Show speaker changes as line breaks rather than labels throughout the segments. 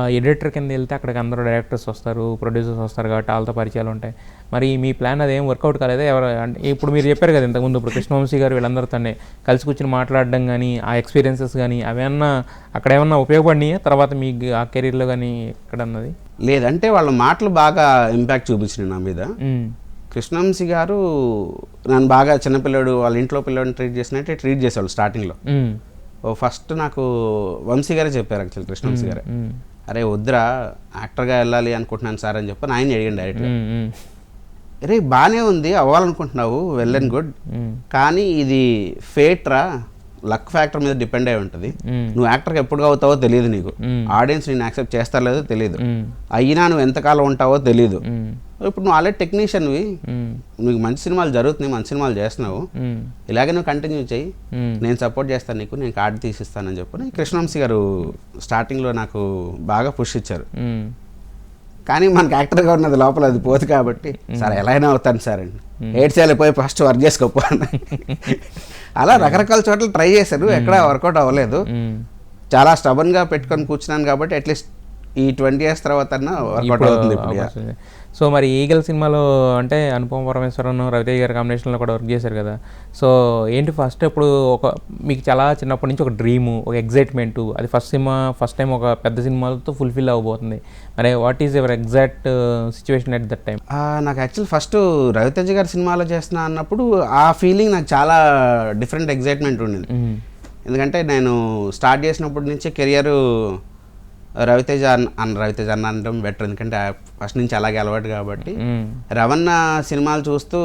Editor కింద వెళ్తే అక్కడికి అందరూ డైరెక్టర్స్ వస్తారు ప్రొడ్యూసర్స్ వస్తారు కాబట్టి వాళ్ళతో పరిచయాలు ఉంటాయి. మరి మీ ప్లాన్ అదేం వర్కౌట్ కాలేదా? ఎవరు అంటే ఇప్పుడు మీరు చెప్పారు కదా ఇంతకుముందు ఇప్పుడు కృష్ణవంశీ గారు వీళ్ళందరితోనే కలిసి కూర్చొని మాట్లాడడం కానీ ఆ ఎక్స్పీరియన్సెస్ కానీ అవేమన్నా అక్కడ ఏమన్నా ఉపయోగపడినాయా? తర్వాత మీ ఆ కెరీర్లో కానీ ఎక్కడ అన్నది
లేదంటే వాళ్ళ మాటలు బాగా ఇంపాక్ట్ చూపించినాయి నా మీద. కృష్ణవంశీ గారు నన్ను బాగా చిన్నపిల్లడు వాళ్ళ ఇంట్లో పిల్లడిని ట్రీట్ చేసినట్టే ట్రీట్ చేసేవాళ్ళు స్టార్టింగ్లో ఫస్ట్ నాకు వంశీ గారే చెప్పారు యాక్చువల్ కృష్ణవంశీ గారే. అరే వద్దురా యాక్టర్గా వెళ్ళాలి అనుకుంటున్నాను సార్ అని చెప్పి ఆయన అడిగాను డైరెక్ట్
ఉమ్, ఉమ్,
రే బాగానే ఉంది అవ్వాలనుకుంటున్నావు వెల్ అండ్ గుడ్. కానీ ఇది ఫేట్ రా లక్ ఫ్యాక్టర్ మీద డిపెండ్ అయి ఉంటుంది. నువ్వు యాక్టర్గా ఎప్పుడు అవుతావో తెలియదు నీకు. ఆడియన్స్ నేను యాక్సెప్ట్ చేస్తారో లేదో తెలియదు అయినా నువ్వు ఎంతకాలం ఉంటావో తెలియదు ఇప్పుడు నువ్వు ఆల్రెడీ టెక్నీషియన్వి. నీకు మంచి సినిమాలు జరుగుతున్నాయి మంచి సినిమాలు చేస్తున్నావు. ఇలాగే నువ్వు కంటిన్యూ చేయి నేను సపోర్ట్ చేస్తాను నీకు నేను కార్డు తీసిస్తానని చెప్పి కృష్ణవంశీ గారు స్టార్టింగ్లో నాకు బాగా పుష్ ఇచ్చారు. కానీ మనకి యాక్టర్గా ఉన్నది లోపల అది పోదు కాబట్టి సార్ ఎలా అయినా అవుతాను సార్ అండి. ఎయిట్ చేయాలి పోయి ఫస్ట్ వర్క్ చేసుకోపో. అలా రకరకాల చోట్ల ట్రై చేశారు ఎక్కడ వర్కౌట్ అవ్వలేదు. చాలా స్టబన్గా పెట్టుకొని కూర్చున్నాను కాబట్టి అట్లీస్ట్ ఈ ట్వంటీ ఇయర్స్ తర్వాత వర్కౌట్ అవుతుంది.
సో మరి ఈగల్ సినిమాలో అంటే అనుపమ పరమేశ్వరన్ రవితేజ్ గారి కాంబినేషన్లో కూడా వర్క్ చేశారు కదా. సో ఏంటి ఫస్ట్ ఇప్పుడు ఒక మీకు చాలా చిన్నప్పటి నుంచి ఒక డ్రీము ఒక ఎగ్జైట్మెంట్ అది ఫస్ట్ సినిమా ఫస్ట్ టైం ఒక పెద్ద సినిమాలతో ఫుల్ఫిల్ అవ్వబోతుంది. మరి what is your exact situation at that time
నాకు యాక్చువల్ ఫస్ట్ రవితేజ గారి సినిమాలో చేస్తున్నా అన్నప్పుడు ఆ ఫీలింగ్ నాకు చాలా డిఫరెంట్ ఎగ్జైట్మెంట్ ఉండింది. ఎందుకంటే నేను స్టార్ట్ చేసినప్పటి నుంచి కెరియర్ రవితేజ అన్న రవితేజ అన్న అనడం బెటర్ ఎందుకంటే ఫస్ట్ నుంచి అలాగే అలవాటు కాబట్టి. రవణ సినిమాలు చూస్తూ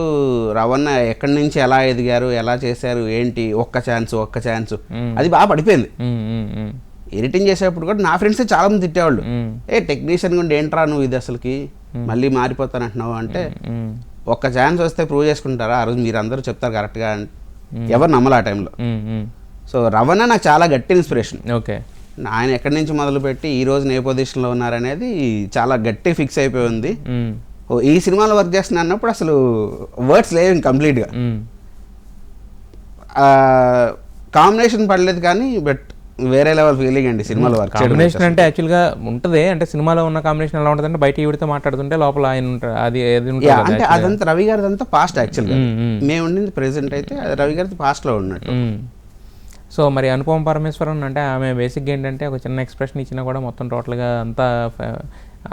రవణ ఎక్కడి నుంచి ఎలా ఎదిగారు ఎలా చేశారు ఏంటి ఒక్క ఛాన్స్ ఒక్క ఛాన్స్ అది బాగా పడిపోయింది. ఎడిటింగ్ చేసేటప్పుడు కూడా నా ఫ్రెండ్సే చాలా మంది తిట్టేవాళ్ళు. ఏ టెక్నీషియన్ గుండి ఏంట్రా నువ్వు ఇది అసలుకి? మళ్ళీ మారిపోతానంటున్నావు అంటే ఒక్క ఛాన్స్ వస్తే ప్రూవ్ చేసుకుంటారా? ఆ రోజు మీరు అందరూ చెప్తారు కరెక్ట్గా ఎవరు నమ్మలే ఆ టైంలో సో రవణ నాకు చాలా గట్టి ఇన్స్పిరేషన్
ఓకే.
ఆయన ఎక్కడి నుంచి మొదలుపెట్టి ఈ రోజు ఏ పొజిషన్లో ఉన్నారనేది చాలా గట్టి ఫిక్స్ అయిపోయి ఉంది. ఈ సినిమాలో వర్క్ చేస్తున్నా అన్నప్పుడు అసలు వర్డ్స్ లేవు కంప్లీట్గా. కాంబినేషన్ పడలేదు కానీ బట్ వేరే లెవెల్ ఫీలింగ్ అండి సినిమాలో వర్క్.
కాంబినేషన్ అంటే యాక్చువల్గా ఉంటుంది. అంటే సినిమాలో ఉన్న కాంబినేషన్ ఎలా ఉంటుందంటే బయట ఈవిడితో మాట్లాడుతుంటే లోపల ఆయన ఉంటారు అది ఏది ఉంటుంది
అంటే. అదంతా రవి గారిది అంతా పాస్ట్ యాక్చువల్గా
మ్మ్,
ఉండింది ప్రెసెంట్ అయితే రవి గారిది పాస్ట్లో ఉన్నట్టు.
సో మరి అనుపమ పరమేశ్వరన్ అంటే ఆమె బేసిక్గా ఏంటంటే ఒక చిన్న ఎక్స్ప్రెషన్ ఇచ్చినా కూడా మొత్తం టోటల్గా అంతా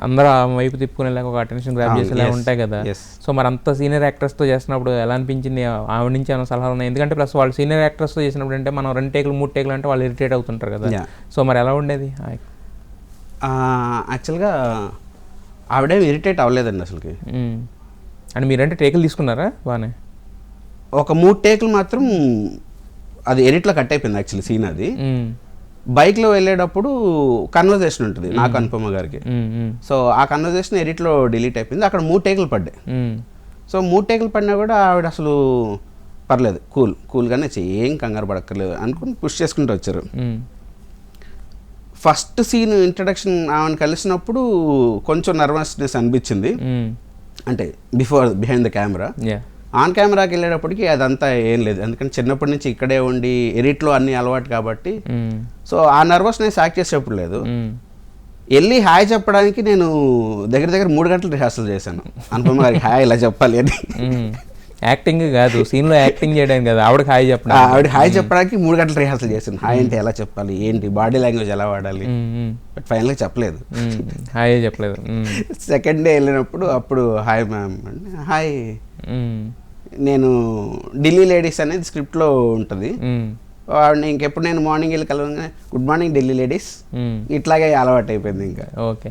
అందరూ ఆమె వైపు తిప్పుకునేలాగా ఒక అటెన్షన్ గ్రాప్ చేసేలా ఉంటాయి కదా. సో మరి అంత సీనియర్ యాక్టర్స్తో చేసినప్పుడు ఎలా అనిపించింది? ఆవిడ నుంచి ఏమైనా సలహాలు ఉన్నాయి? ఎందుకంటే ప్లస్ వాళ్ళు సీనియర్ యాక్టర్స్తో చేసినప్పుడు అంటే మనం రెండు టేకులు మూడు టేకులు అంటే వాళ్ళు ఇరిటేట్ అవుతుంటారు కదా. సో మరి ఎలా ఉండేది?
యాక్చువల్గా ఆవిడేం ఇరిటేట్ అవ్వలేదండి అసలుకి.
అంటే మీరంటే టేకులు తీసుకున్నారా? బాగానే
ఒక మూడు టేకులు మాత్రం అది ఎడిట్లో కట్ అయిపోయింది యాక్చువల్లీ సీన్ అది. బైక్లో వెళ్ళేటప్పుడు కన్వర్జేషన్ ఉంటుంది నాకు అనుపమ గారికి. సో ఆ కన్వర్జేషన్ ఎడిట్లో డిలీట్ అయిపోయింది అక్కడ మూడు టేకులు పడ్డాయి. సో మూడు టేకులు పడినా కూడా ఆవిడ అసలు పర్లేదు కూల్ కూల్గానే ఏం కంగారు పడక్కర్లేదు అనుకుని పుష్ చేసుకుంటూ వచ్చారు. ఫస్ట్ సీన్ ఇంట్రడక్షన్ ఆమెను కలిసినప్పుడు కొంచెం నర్వస్నెస్ అనిపించింది. అంటే before behind the camera
yeah
on కెమెరాకి వెళ్ళేటప్పటికి అదంతా ఏం లేదు ఎందుకంటే చిన్నప్పటి నుంచి ఇక్కడే ఉండి ఎడిట్లో అన్ని అలవాటు కాబట్టి. సో ఆ నర్వస్నెస్ యాక్ట్ చేసేప్పుడు లేదు. వెళ్ళి హాయ్ చెప్పడానికి నేను దగ్గర దగ్గర మూడు గంటలు రిహార్సల్ చేశాను అనుపమ గారికి హాయ్ ఇలా చెప్పాలి అని.
యాక్టింగ్ కాదు సీన్లో యాక్టింగ్ చేయడానికి కదా ఆవిడకి హాయ్ చెప్పడం
ఆవిడ హాయ్ చెప్పడానికి మూడు గంటలు రిహార్సల్ చేశాను హాయ్ అంటే ఎలా చెప్పాలి ఏంటి బాడీ లాంగ్వేజ్ ఎలా వాడాలి. బట్ ఫైనల్గా చెప్పలేదు.
హాయ్ చెప్పలేదు.
సెకండ్ డే వెళ్ళినప్పుడు అప్పుడు హాయ్ మ్యామ్ అంటే హాయ్. నేను ఢిల్లీ లేడీస్ అనేది స్క్రిప్ట్లో ఉంటుంది. ఇంకెప్పుడు నేను మార్నింగ్ వెళ్ళి కలవగానే గుడ్ మార్నింగ్ ఢిల్లీ లేడీస్. ఇట్లాగే అలవాటు అయిపోయింది ఇంకా.
ఓకే.